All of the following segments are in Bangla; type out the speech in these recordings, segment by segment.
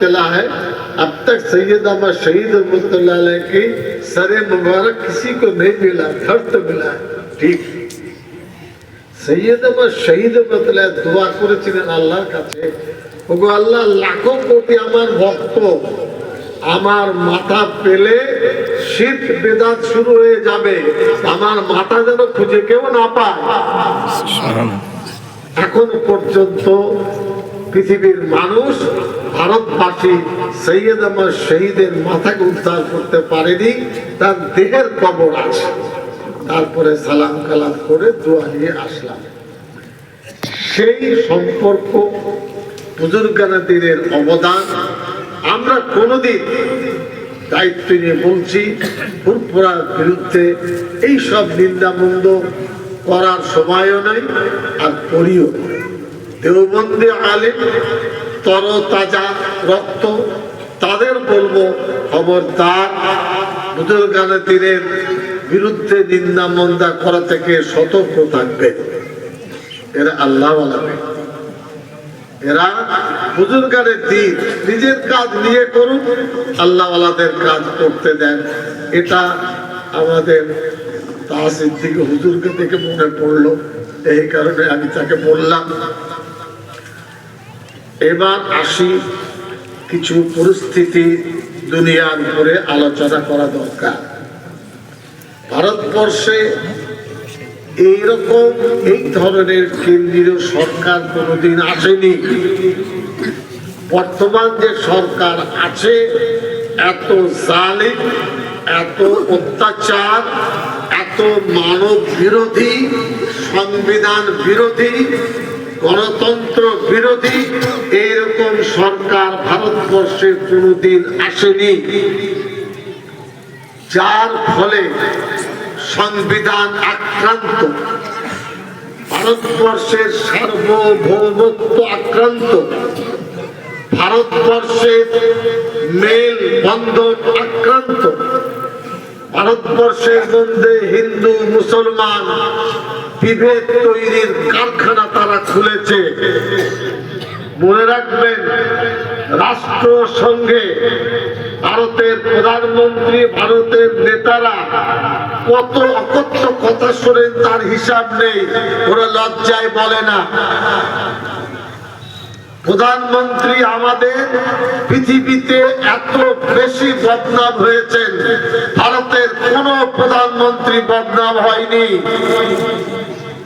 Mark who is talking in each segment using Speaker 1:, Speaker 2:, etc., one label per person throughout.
Speaker 1: चला है अब तक सैयद अहमद शहीद रहमतुल्लाह अलैह की सर मुबारक किसी को नहीं मिला घर तो मिला है ठीक সৈয়দ আমার শহীদ বদলে দোয়া করেছিলেন আল্লাহর কাছে ওগো আল্লাহ লাখো কোটি আমার ভক্ত আমার মাথা পেলে শীত বেদাত শুরু হয়ে যাবে আমার মাথা যেন খুঁজে কেউ না পায় এখন পর্যন্ত পৃথিবীর মানুষ ভারতবাসী সৈয়দ আমার শহীদের মাথাকে উদ্ধার করতে পারেনি, তার দেহের কবর আছে তারপরে সালাম কালাম করে দোয়া নিয়ে আসলাম সেই সম্পর্ক বুজুর্গানাদিনের অবদান আমরা কোনোদিন দায়িত্ব নিয়ে বলছি ফুরফুরার বিরুদ্ধে এইসব নিন্দামন্দ করার সময়ও নাই আর করিও। দেওবন্দি আলিম তর তাজা রক্ত, তাদের বলব খবরদার। বুজুর্গানা তীরের বিরুদ্ধে নিন্দা মন্দা করা থেকে সতর্ক থাকবে। এরা আল্লাহ এরা বুজুর্গানের দিন, নিজের কাজ নিয়ে করুন, আল্লাহওয়ালাদের কাজ করতে দেন। এটা আমাদের তাহসির দিকে হুজুরকে দেখে মনে পড়ল। এই কারণে আমি তাকে বললাম এবার আসি কিছু পরিস্থিতি দুনিয়ার উপরে আলোচনা করা দরকার। ভারতবর্ষে এইরকম এই ধরনের কেন্দ্রীয় সরকার কোনোদিন আসেনি। বর্তমান যে সরকার আছে, এত জালিম, এত অত্যাচার, এত মানব বিরোধী সংবিধান বিরোধী গণতন্ত্র বিরোধী এইরকম সরকার ভারতবর্ষে কোনোদিন আসেনি। যার ফলে সংবিধান আক্রান্ত, ভারতবর্ষের সার্বভৌমত্ব আক্রান্ত, ভারতবর্ষের মেল বন্ধন আক্রান্ত, ভারতবর্ষের মধ্যে হিন্দু, মুসলমান বিভেদ তৈরির কারখানা তারা রাখবেন রাষ্ট্রসংঘে ভারতের প্রধানমন্ত্রী, ভারতের নেতারা। কত অকথ্য কথা শোনেন, তার হিসাব নেই। ওরা লজ্জায় বলে না। প্রধানমন্ত্রী আমাদের পৃথিবীতে এত বেশি বদনাম হয়েছেন। ভারতের কোন প্রধানমন্ত্রী বদনাম হয়নি।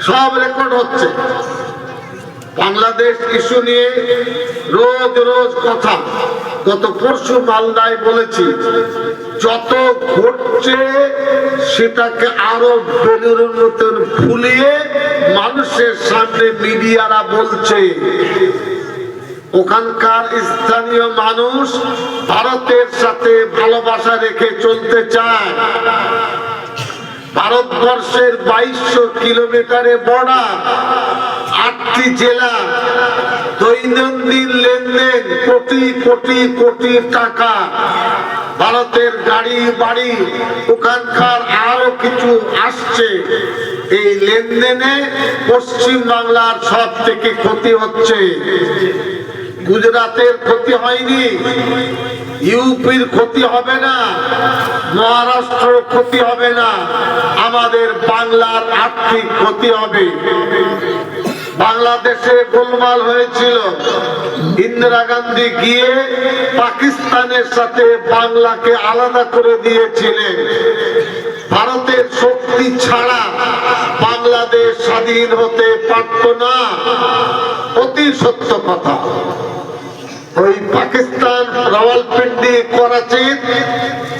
Speaker 1: সব রেকর্ড হচ্ছে। বাংলাদেশ ইস্যু নিয়ে রোজ রোজ কথা। গত পরশু মালদায় বলেছি, যত ঘটছে সেটাকে আরও বেলুনের মতন ফুলিয়ে মানুষের সামনে মিডিয়ারা বলছে, ওখানকার স্থানীয় মানুষ ভারতের সাথে ভালোবাসা রেখে চলতে চায়। ভারতবর্ষের বাইশশো কিলোমিটারে বর্ডার আটটি জেলা দৈনন্দিন লেনদেন কোটি কোটি কোটি টাকা। ভারতের গাড়ি, বাড়ি ওখানকার আরও কিছু আসছে। এই লেনদেনে পশ্চিম বাংলার সব থেকে ক্ষতি হচ্ছে। গুজরাটের ক্ষতি হয়নি। ইউপির ক্ষতি হবে না। মহারাষ্ট্র ক্ষতি হবে না। আমাদের বাংলার আর্থিক ক্ষতি হবে। বাংলাদেশে গোলমাল হয়েছিল। ইন্দিরা গান্ধী গিয়ে পাকিস্তানের সাথে বাংলাকে আলাদা করে দিয়েছিলেন। ভারতের শক্তি ছাড়া বাংলাদেশ স্বাধীন হতে পারত না। অতি সত্য কথা। ওই পাকিস্তান রাওয়ালপিন্ডি করাচির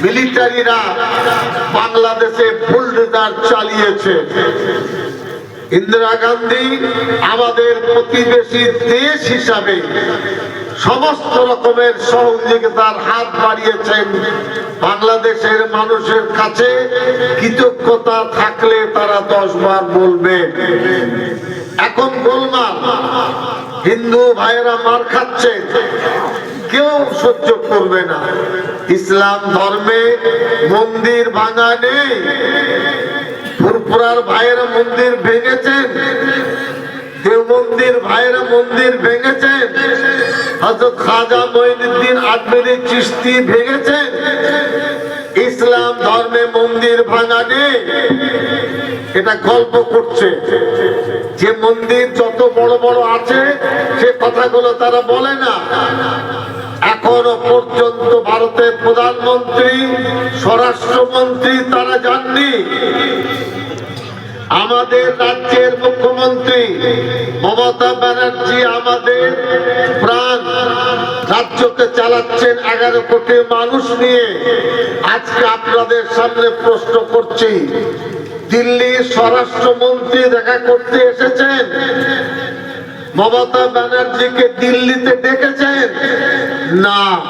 Speaker 1: মিলিটারিরা বাংলাদেশে বুলডোজার চালিয়েছে। ইন্দিরা গান্ধী আমাদের প্রতিবেশী দেশ হিসাবে সমস্ত রকমের সহযোগিতার হাত বাড়িয়েছেন। বাংলাদেশের মানুষের কাছে কৃতজ্ঞতা থাকলে তারা দশ বার বলবে। এখন গোলমাল। হিন্দু ভাইয়েরা মার খাচ্ছে। কেউ সহ্য করবে না। ইসলাম ধর্মে মন্দির ভাঙা নেই। ফুরফুরার ভাইয়েরা মন্দির ভেঙেছেন দেব মন্দির ভাইয়েরা মন্দির ভেঙেছেন হজরত খাজা মঈনুদ্দিন আজমেরি চিস্তি ভেঙেছেন ইসলাম ধর্মে মন্দির ভাঙা নেই। এটা গল্প করছে। যে মন্দির যত বড় বড় আছে, সে কথাগুলো তারা বলে না। এখনও পর্যন্ত ভারতের প্রধানমন্ত্রী, স্বরাষ্ট্রমন্ত্রী তারা যাননি আমাদের রাজ্যের মুখ্যমন্ত্রী মমতা ব্যানার্জি আমাদের প্রাণ রাজ্যকে চালাচ্ছেন এগারো কোটি মানুষ নিয়ে। আজকে আপনাদের সামনে প্রশ্ন করছি দিল্লির স্বরাষ্ট্রমন্ত্রী দেখা করতে এসেছেন? মমতা ব্যানার্জিকে দিল্লিতে ডেকেছেন? না।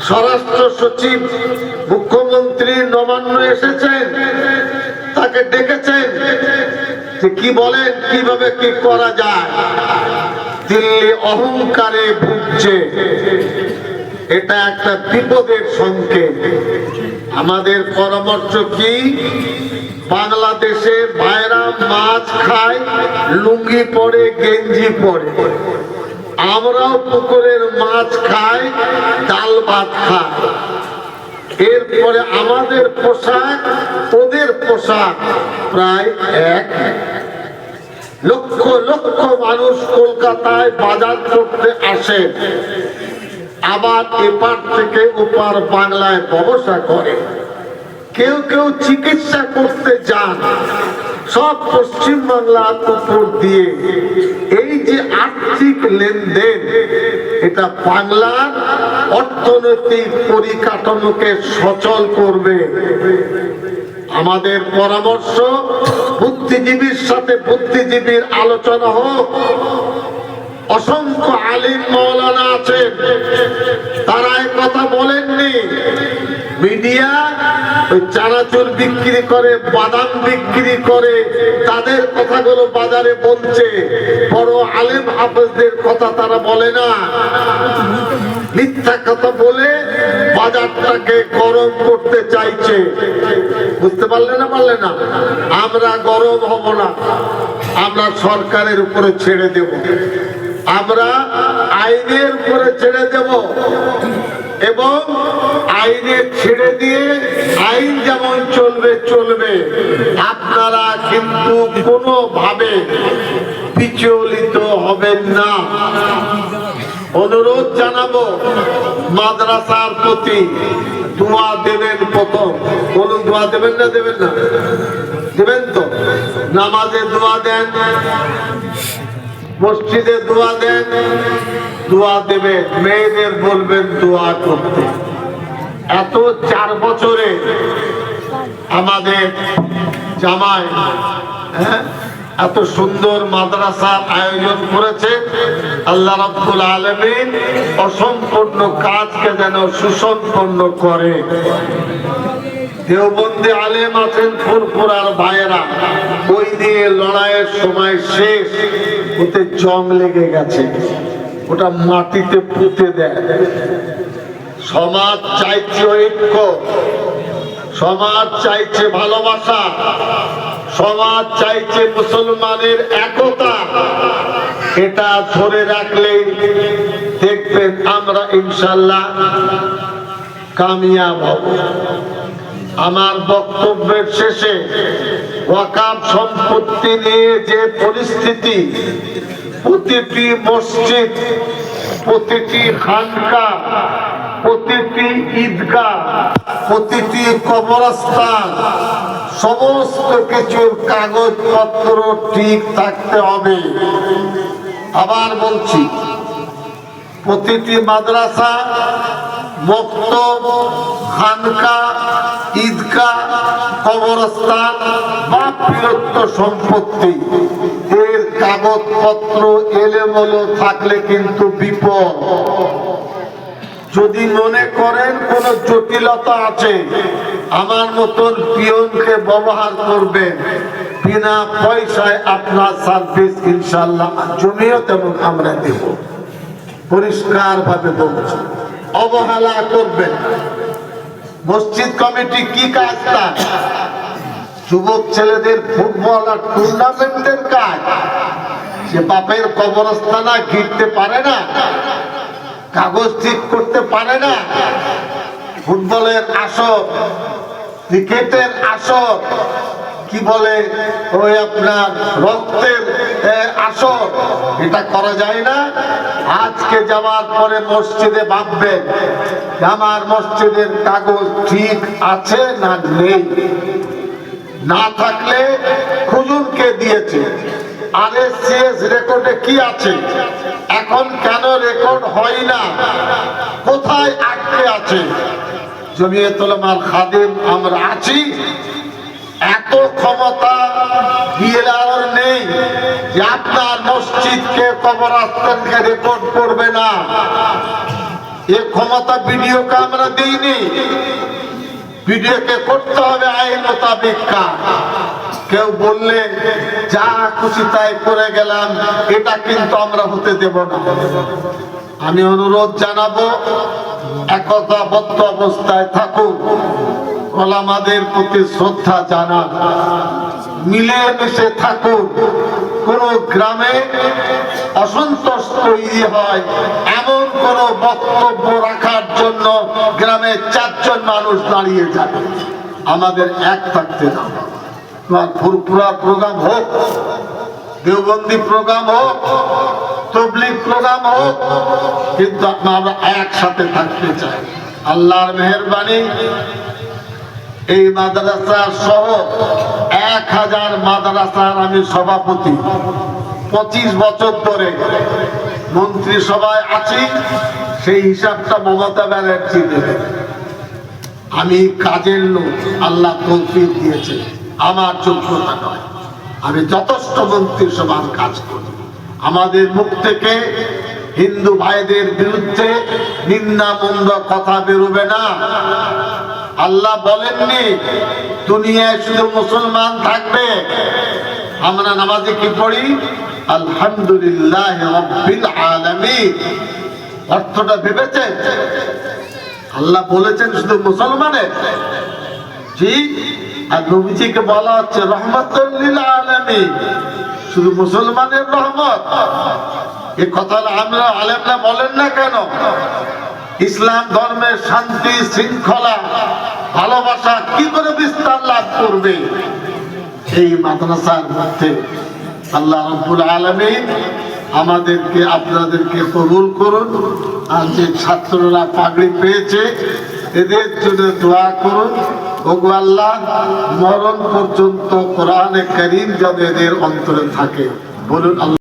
Speaker 1: স্বরাষ্ট্র সচিব, মুখ্যমন্ত্রী নবান্ন এসেছেন? তাকে ডেকেছেন যে কি বলেন, কীভাবে কি করা যায়। দিল্লি অহংকারে ভুগছে। এটা একটা বিপদের সংকেত। আমাদের পরামর্শ কি? বাংলাদেশে ভাইরা মাছ খায়, লুঙ্গি পরে, গেঞ্জি পরে। আমরাও পুকুরের মাছ খাই, ডাল ভাত খাই। এরপরে আমাদের পোশাক ওদের পোশাক প্রায় এক। লক্ষ লক্ষ মানুষ কলকাতায় বাজার করতে আসে। আবার এপার থেকে ওপার বাংলায় ব্যবসা করে। কেউ কেউ চিকিৎসা করতে যান। সব পশ্চিম বাংলার উপর দিয়ে এই যে আর্থিক লেনদেন, এটা বাংলার অর্থনৈতিক পরিকাঠামোকে সচল করবে। আমাদের পরামর্শ, বুদ্ধিজীবীর সাথে বুদ্ধিজীবীর আলোচনা হোক। অসংখ্য আলিম মৌলানা আছেন, তারা কথা বলেননি। মিডিয়া ওই চানাচুর বিক্রি করে, বাদাম বিক্রি করে, তাদের কথাগুলো বাজারে বলছে। বড় আলেম হাফেজদের কথা তারা বলে না। মিথ্যা কথা বলে বাজারটাকে গরম করতে চাইছে। বুঝতে পারলে না পারলে না? আমরা গরম হব না। আমরা সরকারের উপরে ছেড়ে দেব। আমরা আইনের উপরে ছেড়ে দেব। এবং আইনে ছেড়ে দিয়ে আইন যেমন চলবে চলবে। আপনারা কিন্তু কোনোভাবে বিচলিত হবেন না। অনুরোধ জানাব, মাদ্রাসার প্রতি দোয়া দেবেন প্রথম। বলুন, দোয়া দেবেন না দেবেন না? দেবেন তো? নামাজে দোয়া দেন। মসজিদে দোয়া দেন, দোয়া দেবে মেয়েদের বলবেন দোয়া করতে। এত চার বছরে আমাদের জামাই হ্যাঁ এত সুন্দর মাদ্রাসার আয়োজন করেছে। আল্লাহ রাব্বুল আলামিন অসম্পূর্ণ কাজকে যেন সুসম্পন্ন করে। দেওবন্দি আলেম আছেন ফুরফুরার ভাইয়েরা। ওই দিয়ে লড়াইয়ের সময় শেষ। ওতে জং লেগে গেছে। ওটা মাটিতে পুঁতে দেয়। সমাজ চাইছে ঐক্য। সমাজ চাইছে ভালোবাসা। সমাজ চাইছে মুসলমানের একতা। এটা ধরে রাখলে দেখবেন আমরা ইনশাল্লাহ কামিয়াব হব। আমার বক্তব্যের শেষে ওয়াকাব সম্পত্তি নিয়ে যে পরিস্থিতি, প্রতিটি মসজিদ, প্রতিটি খানকা, প্রতিটি ঈদগাহ, প্রতিটি কবরস্থান, সমস্ত কিছুর কাগজপত্র ঠিক থাকতে হবে। আবার বলছি, প্রতিটি মাদ্রাসা, মক্তব, খানকা কবরস্থান বা বীরত্ব সম্পত্তি। এর কাগজপত্র এলেমলো থাকলে কিন্তু বিপদ। যদি মনে করেন কোন জটিলতা আছে, আমার মতন পিয়নকে ব্যবহার করবেন। বিনা পয়সায় আপনার সার্ভিস ইনশাল্লাহ জমিও তেমন আমরা দেব। পরিষ্কার ভাবে বলছি, অবহেলা করবেন। মসজিদ কমিটি কি কাজ তার? যুবক ছেলেদের ফুটবল আর টুর্নামেন্টের কাজ। সে বাপের কবরস্থানা ঘিরতে পারে না, কাগজ ঠিক করতে পারে না। ফুটবলের আসর, ক্রিকেটের আসর, কি বলে ওই আপনার রক্তের আসর, এটা করা যায় না। আজকে যাওয়ার পরে মসজিদে ভাববেন যে আমার মসজিদের কাগজ ঠিক আছে না নেই। না থাকলে খুজুরকে দিয়েছে। আর এস রেকর্ডে কি আছে? এখন কেন রেকর্ড হয় না? কোথায় আছে? আমরা আছি। এত ক্ষমতা নেই আপনার মসজিদকে রেকর্ড করবে না। এ ক্ষমতা ভিডিওকে আমরা দিইনি। ভিডিওকে করতে হবে আইন মোতাবেক কেউ বললে, যা খুশি তাই করে গেলাম, এটা কিন্তু আমরা হতে দেব না। আমি অনুরোধ জানাব একতাবদ্ধ অবস্থায় থাকুন। ওলামাদের প্রতি শ্রদ্ধা জানান। মিলে মিশে থাকুন। কোন গ্রামে অসন্তোষ তৈরি হয়, এমন কোন বক্তব্য রাখার জন্য গ্রামে চারজন মানুষ দাঁড়িয়ে যাবে। আমাদের এক থাকতে না তোমার ফুরফুরা প্রোগ্রাম হোক, দেওবন্দি প্রোগ্রাম হোক, তবলিগ প্রোগ্রাম হোক, কিন্তু আমরা একসাথে থাকতে চাই। আল্লাহর মেহরবানি, এই মাদ্রাসা সহ এক হাজার মাদ্রাসার আমি সভাপতি। পঁচিশ বছর ধরে মন্ত্রিসভায় আছি, সেই হিসাবটা মমতা ব্যানার্জি দেবে। আমি কাজের লোক, আল্লাহ তৌফিক দিয়েছে, আমার যোগ্যতা নয়। আমি যথেষ্ট মন্ত্রিসভার কাজ করি। আমাদের মুখ থেকে হিন্দু ভাইদের বিরুদ্ধে নিন্দা মন্দ কথা বেরোবে না। আল্লাহ বলেননি, দুনিয়ায় শুধু মুসলমান থাকবে। আমরা নামাজে কি পড়ি? আলহামদুলিল্লাহ রব্বিল আলামিন। অর্থটা ভেবেছেন? আল্লাহ বলেছেন শুধু মুসলমানের জি, আর নবীজিকে বলা হচ্ছে রহমতুল্লিল আলামিন। শুধু মুসলমানের রহমত। এ কথা আমরা আলেমরা বলেন না কেন? ইসলাম ধর্মের শান্তি, শৃঙ্খলা, ভালোবাসা কি করে বিস্তার লাভ করবে? এই মাদ্রাসার মধ্যে আল্লাহ রব্বুল আলমী আমাদেরকে, আপনাদেরকে কবুল করুন। আর যে ছাত্ররা পাগড়ি পেয়েছে, এদের জন্য দোয়া করুন। ওগো আল্লাহ, মরণ পর্যন্ত কোরআনে করিম যেন এদের অন্তরে থাকে। বলুন আল্লাহ।